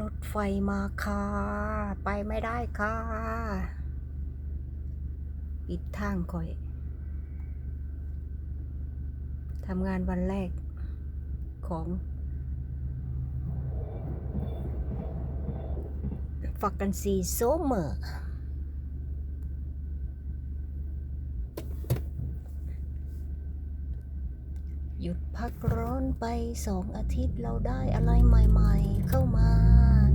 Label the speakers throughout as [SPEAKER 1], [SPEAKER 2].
[SPEAKER 1] รถไฟมาค่ะ ไปไม่ได้ค่ะ ปิดทางก่อย ทำงานวันแรกของฟักกันซีโซเมอร์ หยุดพักร้อนไปสองอาทิตย์เราได้อะไรใหม่ๆ เข้ามา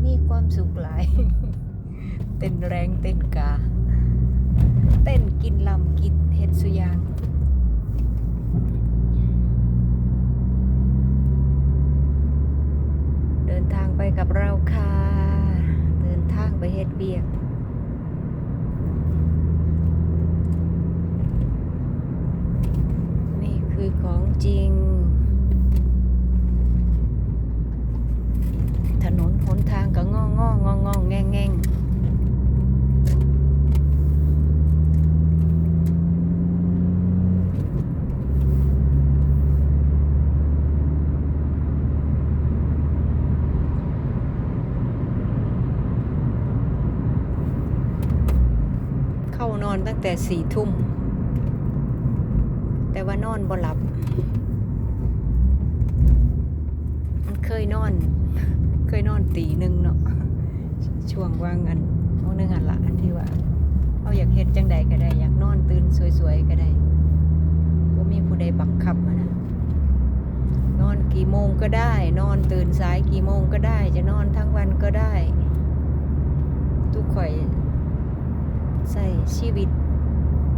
[SPEAKER 1] มีความสุขหลาย เต้นแรงเต้นกา เต้นกินลำกินเฮ็ดสุยางเดินทางไปกับเราค่ะ เดินทางไปเฮ็ดเบียก นี่ คือของจริง ถนนหนทางก็งองงองงองแงงแงงเข้านอนตั้งแต่สี่ทุ่ม นอนบ่หลับ มันเคยนอน เคยนอนตีหนึ่งเนาะ ช่วงว่างอันเอาหนึ่งหันละอันที่ว่าเขาอยากเฮ็ดจังใดก็ได้ อยากนอนตื่นสวยๆก็ได้ว่ามีผู้ใดบังคับนะ นอนกี่โมงก็ได้ นอนตื่นสายกี่โมงก็ได้ จะนอนทั้งวันก็ได้ ทุกข่อยใส่ชีวิต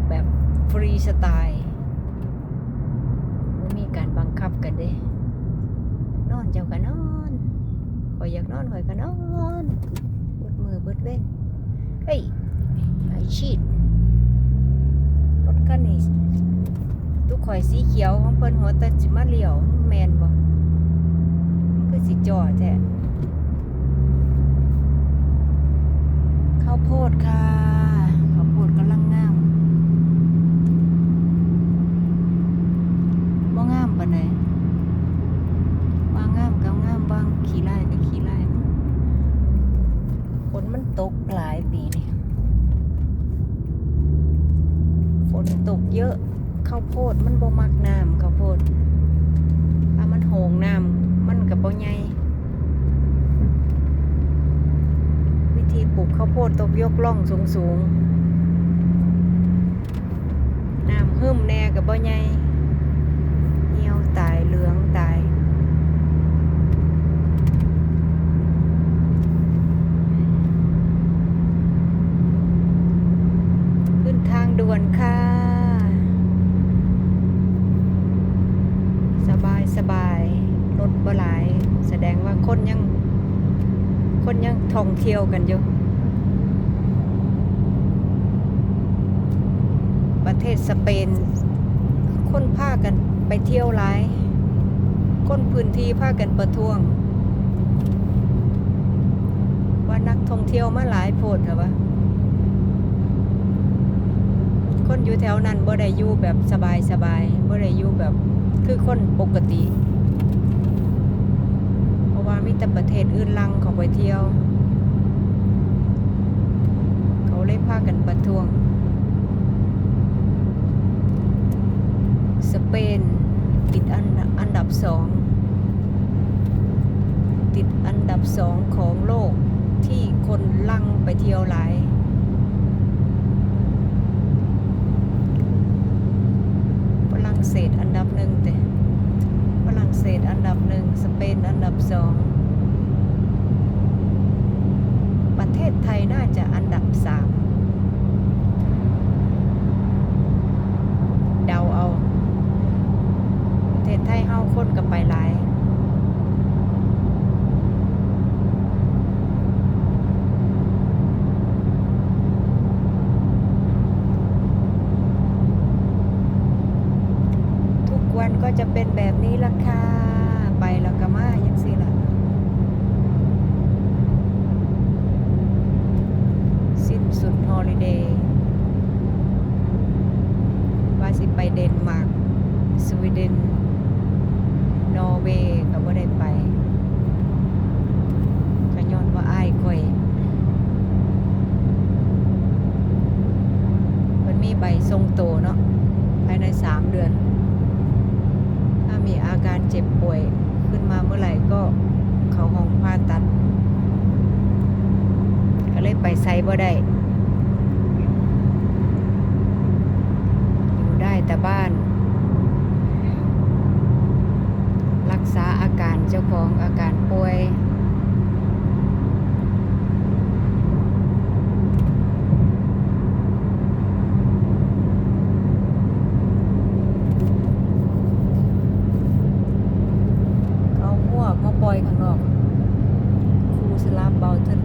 [SPEAKER 1] แบบฟรีสไตล์ว่ามีการบังคับกันเด้ นอนเจ้าก็นอน ข่อยอยากนอนข่อยก็นอนเบิดมือเบิดเว้นเฮ้ยไอชีดรถคันนี้ตุกข่อยสีเขียวของเพิ่นหัวตะจิมาเลี้ยวแมนบ่มันคือสิจอแท้ข้าวโพดค่ะข้าวโพดกำลังงามบ่งามปานใด บางงามกับงามบางขี้ไล่กับขี้ไล่ฝนมันตกหลายปีนี่ฝนตกเยอะข้าวโพด มักน้ำข้าวโพดถ้ามันโหงน้ำมันกับบ่ใหญ่วิธีปลูกข้าวโพดต้องยกล่องสูงสูงน้ำหึมแน่กับบ่ใหญ่เหี่ยวตายเหลืองตายขึ้นทางด่วนค่ะ สบายสบายรถบ่หลาย แสดงว่าคนยัง คน ยังท่องเที่ยวกันอยู่ ประเทศสเปน คนพากันไปเที่ยวหลาย คนพื้นที่พากันประท้วง ว่านักท่องเที่ยวมาหลายโพดเหรอวะคนอยู่แถวนั้นบ่ได้อยู่แบบสบายสบายบ่ได้อยู่แบบคือคนปกติ ว่ามีแต่ประเทศอื่นลังเขาไปเที่ยว เขาเลยพากันประท้วง สเปนติดอันอันดับสอง ติดอันดับสองของโลกที่คนลังไปเที่ยวหลายฝรั่งเศสอันดับหนึ่งแต่ฝรั่งเศสอันดับหนึ่งส เปนอันดับสอง ประเทศไทยน่าจะอันดับสามเดาเอา ประเทศไทยเฮาคนกับไปหลายทุกวันก็จะเป็นแบบนี้ละค่ะ ไปแล้วก็มายังสิละสิ้นสุดฮอลิเดย์ว่าสิไปเดนมาร์กสวีเดน นอร์เวย์ก็บ่ได้ไปก็ย้อนว่า ห้องผ่าตัด ก็เลยไปไซ บ่ได้ อยู่ได้แต่บ้าน รักษาอาการเจ้าของอาการป่วยเอาหัวมาปล่อยข้างนอกครูสลาบเบาทึน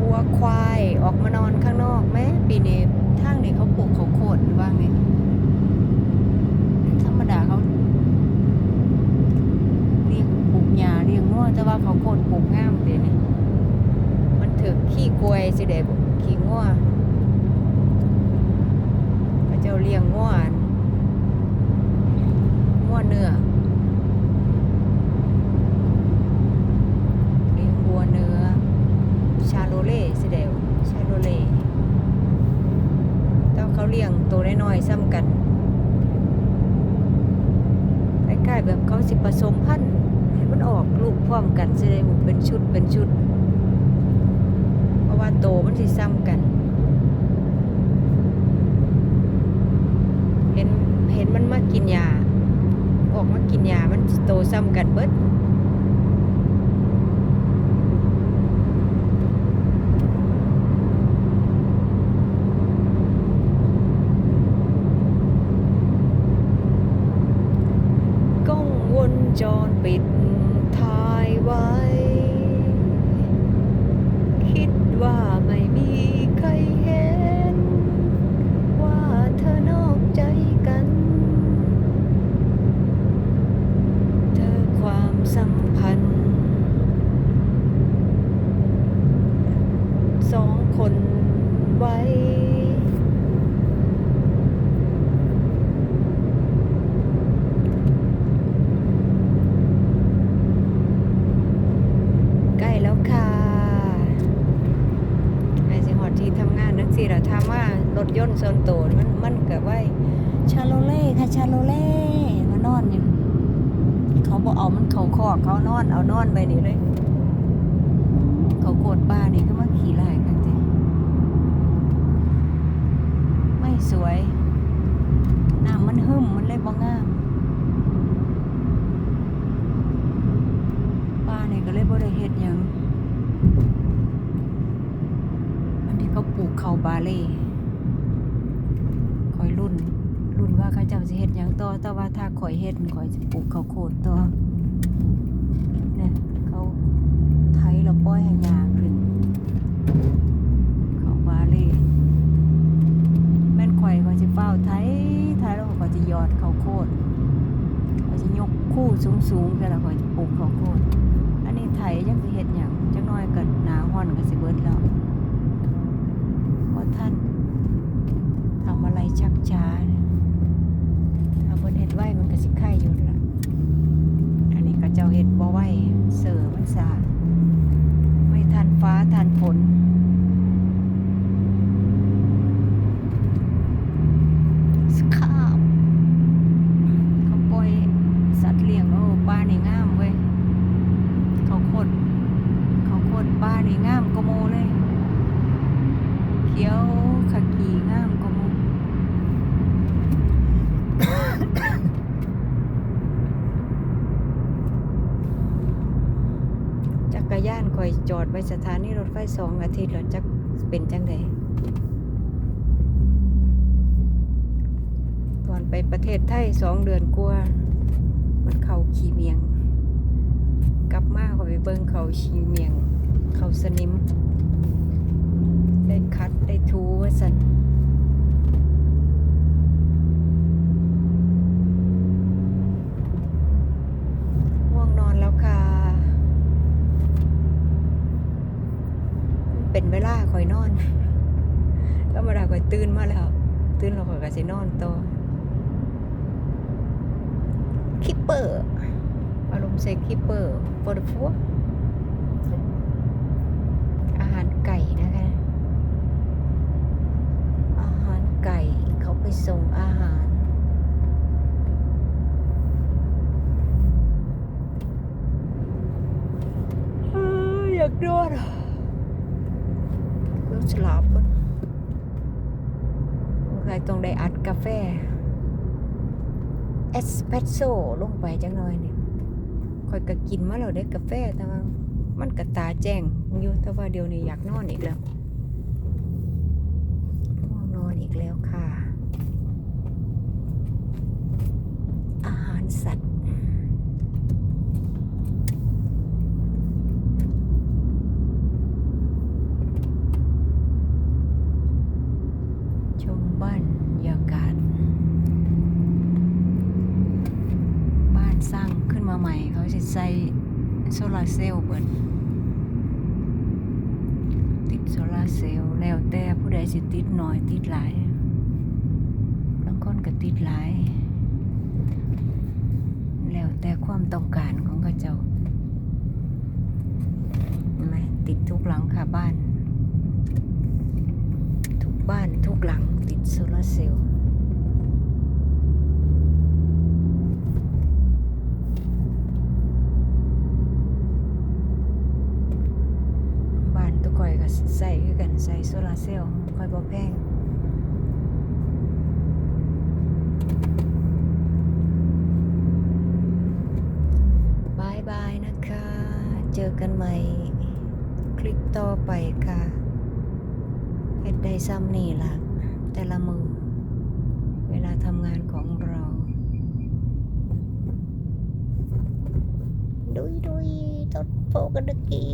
[SPEAKER 1] วัวควายออกมานอนข้างนอกแม้ ปีนี้ทางนี้เขาปลูกเขาโคดหรือว่าไงธรรมดาเขาเรียกปลูกหญ้าเรียกง้อแต่ว่าเขาโคดปลูกงามเดยนี้มันถึกขี้กวยสิเด็ขี้ง้อพระเจ้าเลี้ยงง่วนง่วนเนื้อเลี้ยงวัวเนื้อชาโลเล่สิเดวชาโลเล่ เขาเลี้ยงตัวน้อยๆซ้ำกันคล้ๆแบบเขาสิผสมพันธุ์ให้มันออกลูกพร้อมกันสิเดวเป็นชุดเป็นชุด เพราะว่าโตมันสิซ้ำกัน เห็นเห็นมันมากินยา ออกมากินยามันโตซ้ำกันเบิด กล้องวงจรปิดถ่ายไว้ คิดว่าไม่มีใครเห็น ว่าเธอนอกใจกัน เธอความสัมพันธ์ สองคนไว้ ใกล้แล้วค่ะไอ้สิฮอดที่ทำงานนักสิเราถามว่ารถยนต์ส่วนตัวนี่มันมันเกิดไว้ชาโลเล่ค่ะชาโลเล่มานอนอยู่เขาบอกเอามันเขาคอกเขานอนเอานอนไปนี่เลย เขาโกรธป้านี่ก็มาขี่ไล่กันจิไม่สวยน้ำมันหึมมันเลยบ่งามป้านี่ก็เลยบ่ได้เฮ็ดหยัง อันนี้ เขาปลูกเขาบาเล่คอยรุ่น รุ่นว่าเขาเจ้าสิเฮ็ดหยังต่อแต่ว่าถ้าข่อยเฮ็ดข่อยสิปลูกเขาวโพดต่อเนี่ยเขาไถแล้วปล่อยให้หญ้าขึ้นเขาบาเล่แม่นข่อยข่อยสิเฝ้าวไถไถแล้วข่อยจะยอดเขาโพดข่อยสิยกคู่สูงๆแต่ละข่อยจะปลูกเขาวโพดอันนี้ไถจังสิเฮ็ดหยังจักน่อยเก็หนาฮ้อนก็สิเบิดแล้ว ท่านทำอะไรชักช้าเนี่ยถ้าเพิ่นเห็ดไหวมันก็สิไข่อยู่ละอันนี้ก็เจ้าเห็ดบ่ไหวเสือมันสาไม่ทันฟ้าทันฝนสครับ เขาปล่อยสัตว์เลี้ยงโอ้ป้านี่งามเว้ย เขาโคตรเขาโคตรป้านี่งามกว่าโมเลย เขียวขกีงามกว่าโม จักรยานคอยจอ ดไปสถานีรถไฟสองอาทิตย์แล้วจักเป็นจังไดตอนไปประเทศไทยสองเดือนกว่ามันเขาขี่เมียง กลับมาก็ไปเบิ่งเขาขีเมียง เขาสนิม ได้คัดได้ทูว่าสัน คอยนอนธรรมดาคอยตื่นมาแล้ว ตื่นเราคอยก็สินอนต่อคิปเปอร์อารมณ์เซคิปเปอร์ฟอร์ฟัวอาหารไก่นะคะ อาหารไก่เขาไปส่งอาหารอยากนอนอะ ได้อัดกาแฟเอสเปรสโซ่ลงไปจังหน่อยเนี่ยคอยก็กินมาแล้วได้กาแฟแต่ว่ามันกระตาแจ้งอยู่แต่ว่าเดี๋ยวนี้อยากนอนอีกแล้วงนอนอีกแล้วค่ะ อาหารสัตว์ ชมบ้านยากาศ บ้านสร้างขึ้น มาใหม่เขาจะใส่โซลาร์เซลล์เปิดติดโซลาร์เซลล์แล้วแต่ผู้ใดสิติดหน่อยติดหลายบางคนก็ติดหลาย แล้วแต่ความต้องการของเขาเจ้าเห็นไหมติดทุกหลังค่ะบ้าน ทุกบ้านทุกหลังติดโซลาร์เซลล์บ้านตุกข่อยก็ใส่คือกันใส่ โซลาเซลล์คอยบ่แพงบายบายนะคะ เจอกันใหม่คลิปต่อไปค่ะเฮ็ดได้ซ้ำนี่ล่ะ แต่ละมือ เวลาทำงานของเราดุยดุยตดโปกันดกี